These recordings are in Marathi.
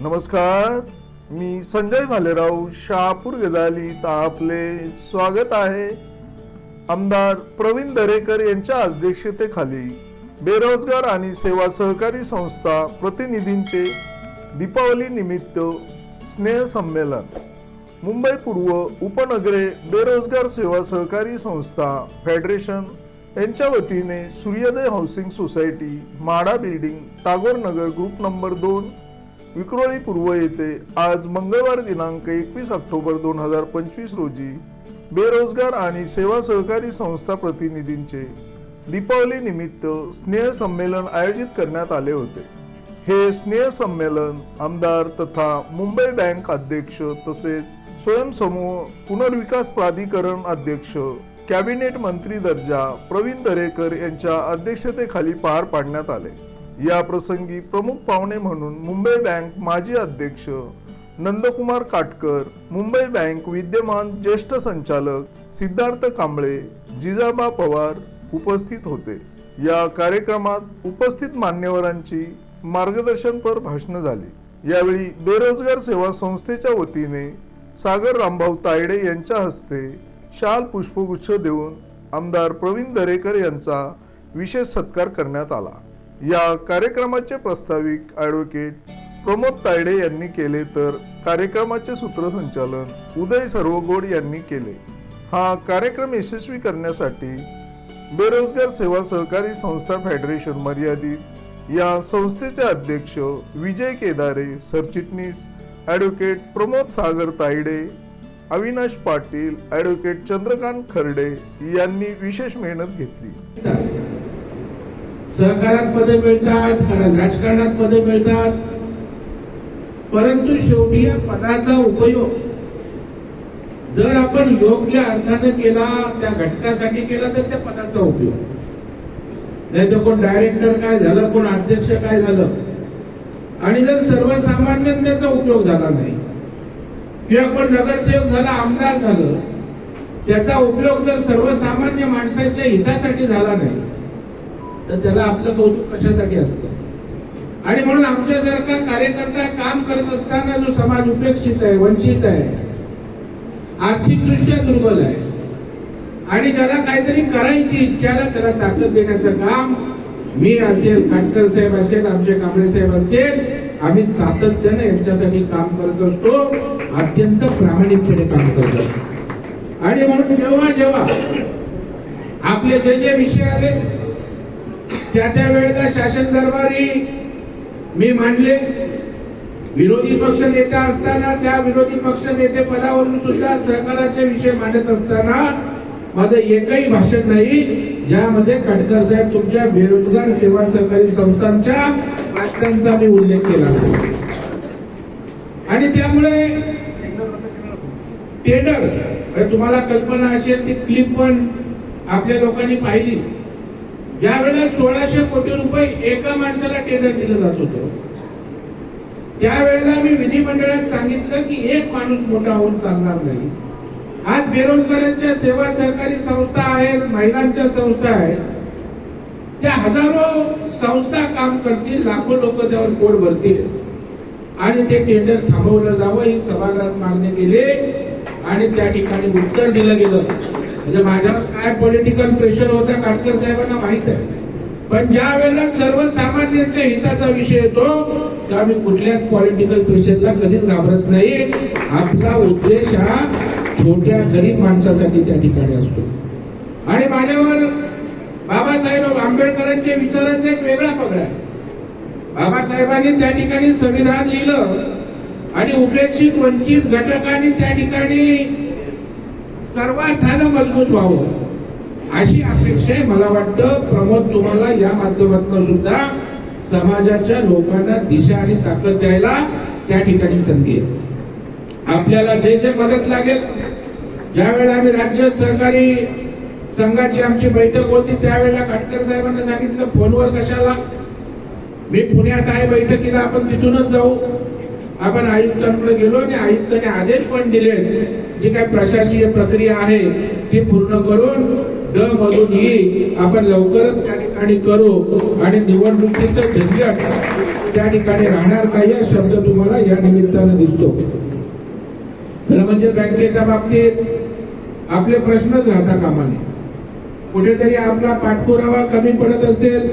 नमस्कार मी संजय भालेराव शहापूर गजालीत आपले स्वागत आहे. आमदार प्रवीण दरेकर यांच्या अध्यक्षतेखाली बेरोजगार आणि सेवा सहकारी संस्था प्रतिनिधींचे दीपावली निमित्त स्नेह संमेलन. मुंबई पूर्व उपनगरे बेरोजगार सेवा सहकारी संस्था फेडरेशन यांच्या वतीने Suryoday housing society MHADA building Tagore Nagar group number दोन विक्रोळी पूर्व येथे आज मंगळवार दिनांक एकवीस ऑक्टोबर दोन हजार पंचवीस रोजी बेरोजगार आणि सेवा सहकारी संस्था प्रतिनिधींचे दीपावली निमित्त स्नेह संमेलन आयोजित करण्यात आले होते. हे स्नेह संमेलन आमदार तथा मुंबई बँक अध्यक्ष तसेच स्वयंसमूह पुनर्विकास प्राधिकरण अध्यक्ष कॅबिनेट मंत्री दर्जा प्रवीण दरेकर यांच्या अध्यक्षतेखाली पार पाडण्यात आले. या प्रसंगी प्रमुख पाहुणे म्हणून मुंबई बँक माजी अध्यक्ष नंदकुमार काटकर मुंबई बँक विद्यमान ज्येष्ठ संचालक सिद्धार्थ कांबळे जिजाबा पवार उपस्थित होते. या कार्यक्रमात उपस्थित मान्यवरांची मार्गदर्शनपर भाषणं झाली. यावेळी बेरोजगार सेवा संस्थेच्या वतीने सागर रामभाऊ तायडे यांच्या हस्ते शाल पुष्पगुच्छ देऊन आमदार प्रवीण दरेकर यांचा विशेष सत्कार करण्यात आला. या कार्यक्रमाचे प्रस्ताविक ॲडव्होकेट प्रमोद तायडे यांनी केले तर कार्यक्रमाचे सूत्रसंचालन उदय सर्वगोड यांनी केले. हा कार्यक्रम यशस्वी करण्यासाठी बेरोजगार सेवा सहकारी संस्था फेडरेशन मर्यादित या संस्थेचे अध्यक्ष विजय केदारे सरचिटणीस ॲडव्होकेट प्रमोद सागर तायडे अविनाश पाटील ॲडव्होकेट चंद्रकांत खर्डे यांनी विशेष मेहनत घेतली. सहकारात पदे मिळतात राजकारणात पदे मिळतात. परंतु शेवटी या पदाचा उपयोग जर आपण योग्य अर्थाने केला त्या घटकासाठी केला तर त्या पदाचा उपयोग. नाही तर कोण डायरेक्टर काय झालं कोण अध्यक्ष काय झालं. आणि जर सर्वसामान्य त्याचा उपयोग झाला नाही किंवा कोण नगरसेवक झाला आमदार झालं त्याचा उपयोग जर सर्वसामान्य माणसाच्या हितासाठी झाला नाही तर त्याला आपलं कौतुक कशासाठी असतं? आणि म्हणून आमच्यासारखा कार्यकर्ता काम करत असताना जो समाज उपेक्षित आहे वंचित आहे आर्थिकदृष्ट्या दुर्बल आहे आणि ज्याला काहीतरी करायची इच्छाला त्याला ताकद देण्याचं काम मी असेल खाटकर साहेब असेल आमचे कांबळे साहेब असतील आम्ही सातत्याने यांच्यासाठी काम करत असतो अत्यंत प्रामाणिकपणे काम करत असतो. आणि म्हणून जेव्हा जेव्हा आपले जे जे विषय आले त्या त्या वेळेला शासन दरबारी मी मांडले. विरोधी पक्ष नेता असताना त्या विरोधी पक्ष नेते पदावरून सुद्धा सहकाराचे विषय मांडत असताना माझं एकही भाषण नाही ज्यामध्ये खडकर साहेब तुमच्या बेरोजगार सेवा सहकारी संस्थांच्या मागण्यांचा मी उल्लेख केला आणि त्यामुळे टेंडर म्हणजे तुम्हाला कल्पना अशी आहे ती क्लिप पण आपल्या लोकांनी पाहिली. ज्या वेळेला सोळाशे कोटी रुपये एका माणसाला टेंडर दिलं जात होतं त्यावेळेला मी विधिमंडळात सांगितलं की एक माणूस मोठा होऊन चालणार नाही. आज बेरोजगारांच्या सेवा सहकारी संस्था आहेत महिलांच्या संस्था आहेत. त्या हजारो संस्था काम करतील लाखो लोक त्यावर कोड भरतील. आणि ते टेंडर थांबवलं जावं ही सभागृहात मागणी केली. आणि त्या ठिकाणी उत्तर दिलं गेलं. म्हणजे माझ्यावर काय पॉलिटिकल प्रेशर होता काटकर साहेबांना माहीत आहे. पण ज्या वेळेला सर्वसामान्यांच्या हिताचा विषय येतो तर आम्ही कुठल्याच पॉलिटिकल प्रेशरला कधीच घाबरत नाही. आपला उद्देश हा छोट्या गरीब माणसासाठी त्या ठिकाणी असतो. आणि माझ्यावर बाबासाहेब आंबेडकरांच्या विचाराचा एक वेगळा पगडा आहे. बाबासाहेबांनी त्या ठिकाणी संविधान लिहिलं आणि उपेक्षित वंचित घटकांनी त्या ठिकाणी सर्वार्थानं मजबूत व्हावं. अशी अपेक्षा आहे. मला वाटतं प्रमोद तुम्हाला या माध्यमातून सुद्धा समाजाच्या लोकांना दिशा आणि ताकद द्यायला त्या ठिकाणी संधी आहे. आपल्याला जे जे मदत लागेल ज्यावेळेला आम्ही राज्य सहकारी संघाची आमची बैठक होती त्यावेळेला काटकर साहेबांना सांगितलं फोनवर कशाला? मी पुण्यात आहे बैठकीला आपण तिथूनच जाऊ. आपण आयुक्तांकडे गेलो आणि आयुक्तांनी आदेश पण दिले जी काय प्रशासकीय प्रक्रिया आहे ती पूर्ण करून ड मधून ही आपण लवकरच त्या ठिकाणी करू आणि निवडणुकीचं झंझट त्या ठिकाणी राहणार नाही हा शब्द तुम्हाला या निमित्तानं दिसतो. खरं म्हणजे बँकेच्या बाबतीत आपले प्रश्नच राहता कामाने. कुठेतरी आपला पाठपुरावा कमी पडत असेल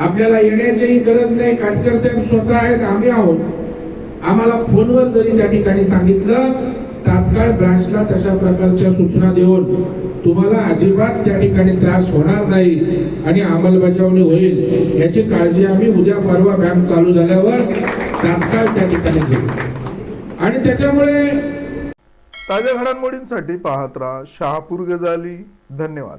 आपल्याला येण्याचीही गरज नाही काटकर साहेब स्वतः आहेत आम्ही आहोत. आम्हाला फोनवर जरी त्या ठिकाणी सांगितलं तात्काळ ब्रांचला तशा प्रकारच्या सूचना देऊन तुम्हाला अजिबात त्या ठिकाणी त्रास होणार नाही आणि अंमलबजावणी होईल याची काळजी आम्ही उद्या परवा बँक चालू झाल्यावर तात्काळ त्या ठिकाणी घेऊ. आणि त्याच्यामुळे ताज्या घडामोडींसाठी पाहत राहा शहापूर गजाली. धन्यवाद.